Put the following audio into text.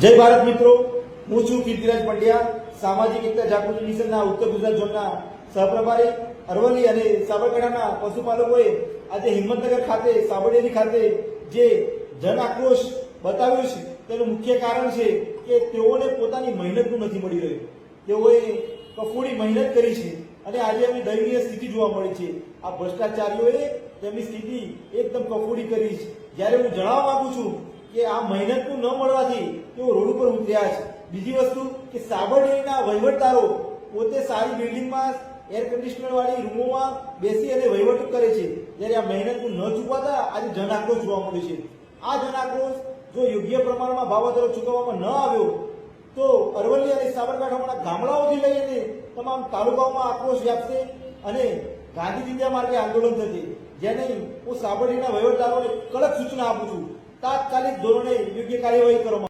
જય ભારત મિત્રો. હું છું કીર્તિરાજ પંડ્યા, સામાજિક એકતા જાગૃતિ મિશનના ઉત્તર ગુજરાત ઝોનના સહપ્રભારી અરવલ્લી અને સાબરકાંઠાના પશુપાલકોએ આજે હિંમતનગર ખાતે, સાબરડેરી ખાતે જે જન આક્રોશ બતાવ્યો છે, તેનું મુખ્ય કારણ છે કે તેઓને પોતાની મહેનતનું નથી મળી રહ્યું. તેઓએ કફોડી મહેનત કરી છે અને આજે એમની દયનીય સ્થિતિ જોવા મળી છે. આ ભ્રષ્ટાચારીઓએ તેમની સ્થિતિ એકદમ કફોડી કરી છે. જ્યારે હું જણાવવા માંગુ છું કે આ મહેનતનું ન મળવાથી તેઓ રોડ ઉપર ઉતર્યા છે. બીજી વસ્તુ કે સાબરડેરીના વહીવટદારો પોતે સારી બિલ્ડિંગમાં એર કન્ડિશનર વાળી રૂમોમાં બેસી અને વહીવટ કરે છે. જ્યારે આ મહેનતનું ન ચૂકવાતા આજે જન જોવા મળ્યો છે. આ જન આક્રોશ જો યોગ્ય પ્રમાણમાં ભાવ વધારો ચૂકવવામાં ન આવ્યો, તો અરવલ્લી અને સાબરકાંઠામાંના ગામડાઓથી લઈને તમામ તાલુકાઓમાં આક્રોશ વ્યાપશે અને ગાંધી ચિંધ્યા માર્ગે આંદોલન થશે. જેને હું સાબરડીના વહીવટદારોને કડક સૂચના આપું છું. तात्कालिक धोरणे योग्य कार्यवाही करू